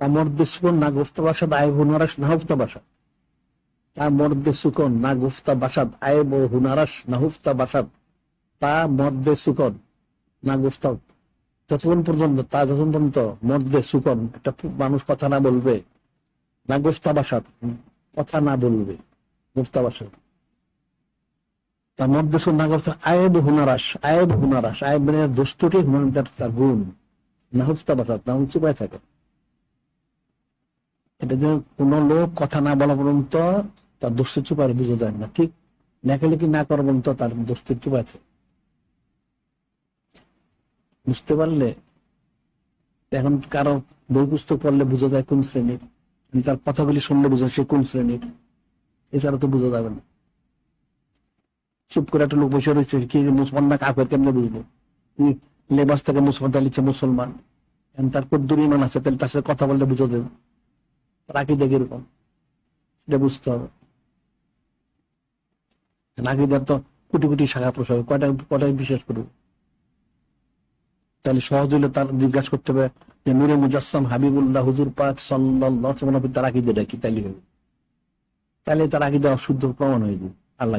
তা মর্দে সুকন না গুফতা বাসাদ আয়েব হুনারাস বাসাদ। তা মর্দে সুকন না গুফতা বাসাদ আয়েব ও হুনারাস বাসাদ। তা মর্দে সুকন না গুফতা যতক্ষণ পর্যন্ত, তা যতক্ষণ পর্যন্ত মর্দে সুকন একটা মানুষ কথা না বলবে, না গুফতা বাসাদ, কথা না বলবে গুফতা বাসাদ। তার মধ্যে আয়েব হুনারাস আয়েব হুনারাস আয়েব মানে দোস্তটি হুনার তার গুণ, না হুফতা বাসাদ, না উঁচু পায়ে থাকে। এটা যে কোন লোক কথা না বলা পর্যন্ত তার দোস্ত চুপার বুঝে যায় না। ঠিক লেখালেখি না করা পর্যন্ত তার চুপায় থাকে বুঝতে পারলে এখন কারও বই পুস্তক পড়লে বোঝা যায় কোন শ্রেণির। তার কথাগুলি শুনলে বোঝা সে কোন শ্রেণির। এছাড়া তো বোঝা যাবে না। চুপ করে একটা লোক বসে রয়েছে, কি মুসলমান না কাপের কেমনে বুঝব? লেবাস থেকে মুসলমান লিখছে মুসলমান। তার কদ্দুর ইমান আছে, তাহলে তার সাথে কথা বললে বুঝা যাবে। এরকম সেটা বুঝতে হবে তো কোটি কোটি শাখা বিশ্বাস করবে তাহলে সহজ হলে তার জিজ্ঞাসা করতে হবে যে নুরে মুজাসম হাবিবুল্লাহ হুজুর পাক সাল্লাহ তার আকিদাটা কি তাইলে হবে তাহলে তার আকিদা অশুদ্ধ প্রমাণ হয়ে যাবে আল্লাহ